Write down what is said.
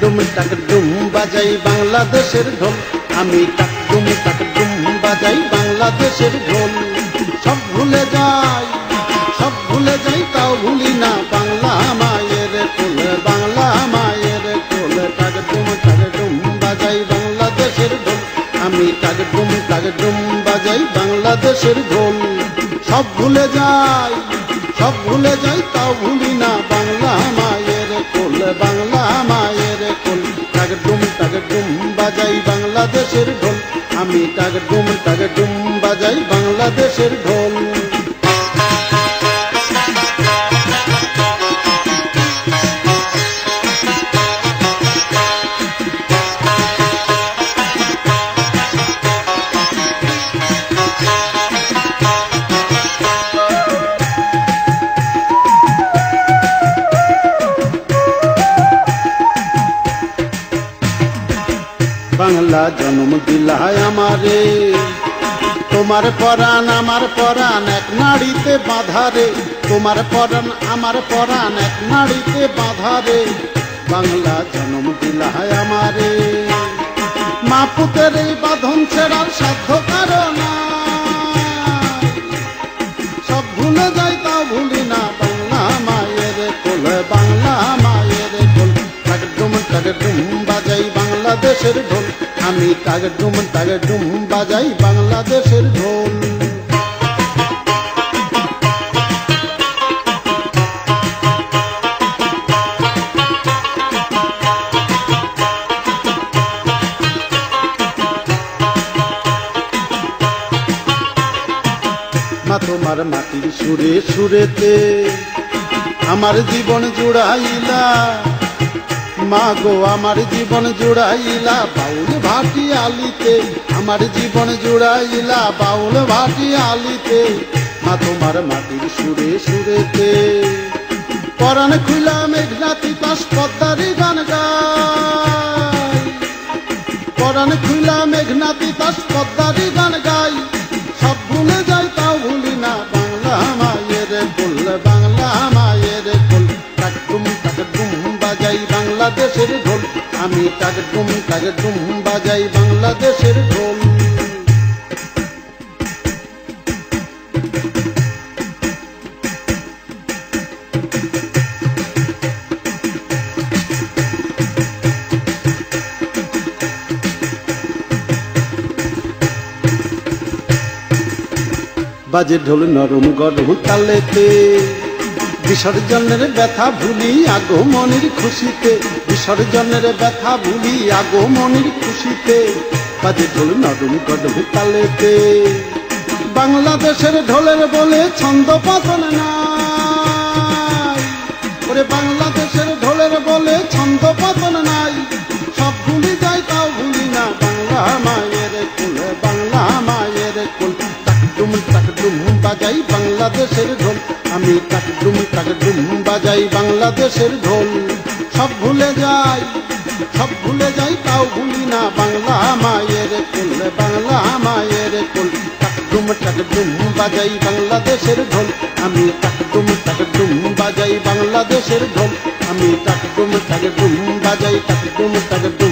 ডুম টাক ডুম বাজাই বাংলাদেশের ঢোল। আমি টাক ডুম টাক ডুম বাজাই বাংলাদেশের ঢোল। সব ভুলে যাই, সব ভুলে যাই, তাও ভুলি না বাংলা মায়ের কোল বাংলা মায়ের কোল টাক ডুম বাজাই বাংলাদেশের ঢোল। আমি টাক ডুম টাক ডুম বাজাই বাংলাদেশের ঢোল। সব ভুলে যাই, সব ভুলে যাই, তাও ভুলি না বাংলা মায়ের কোল বাংলা মায়ের বাংলাদেশের ঢোল। আমি টাক ডুম টাক ডুম বাজাই বাংলাদেশের ঢোল। বাংলা জন্ম দিলায় আমারে। তোমার পরাণ আমার পরাণ এক নাড়িতে বাঁধারে তোমার পরাণ আমার পরাণ এক নাড়িতে বাঁধারে বাংলা জন্ম দিলায় আমারে। মা পুতের এই বাঁধন ছেড়ার সাধ্য কারণ। সব ভুলে যাই তা ভুলি না, বাংলা মায়ের কোল, বাংলা মায়ের কোল। টাক ডুম বাজাই বাংলাদেশের আমি টাক ডুম টাক ডুম বাজাই বাংলাদেশের ঢোল। তোমার মাটির সুরে সুরেতে আমার জীবন জুড়াইলা। মা গো আমার জীবন জুড়াইলা বাউল ভাটি আলিতে, আমার জীবন জুড়াইলা বাউল ভাটি আলিতে, মা তোমার মাটির সুরে সুরেতে। পরাণ খুইলা মেঘনাতি পাশ পদ্মারি গান গাই। পরাণ খুইলা মেঘনাতি তাস পদ্মারি গান গাই বাংলাদেশের ঢোল। আমি টাক ডুম বাজাই বাংলাদেশের ঢোল। বাজে ঢোল নরম গরম তালেতে। বিসর্জনের ব্যথা ভুলি আগমনির খুশিতে। বিসর্জনের ব্যথা ভুলি আগমনির খুশিতে। বাজে ঢোল নরম কদম তালেতে। বাংলাদেশের ঢোলের বলে ছন্দ পাতন নাই বাজাই বাংলাদেশের ঢোল। আমি টাক ডুম টাক ডুম বাজাই বাংলাদেশের ঢোল। সব ভুলে যাই, সব ভুলে যাই, তাও ভুলি না বাংলা মায়ের কুল, বাংলা মায়ের কুল। টাক ডুম টাক ডুম বাজাই বাংলাদেশের ঢোল। আমি টাক ডুম টাক ডুম বাজাই বাংলাদেশের ঢোল। আমি টাক ডুম টাক ডুম বাজাই টাক ডুম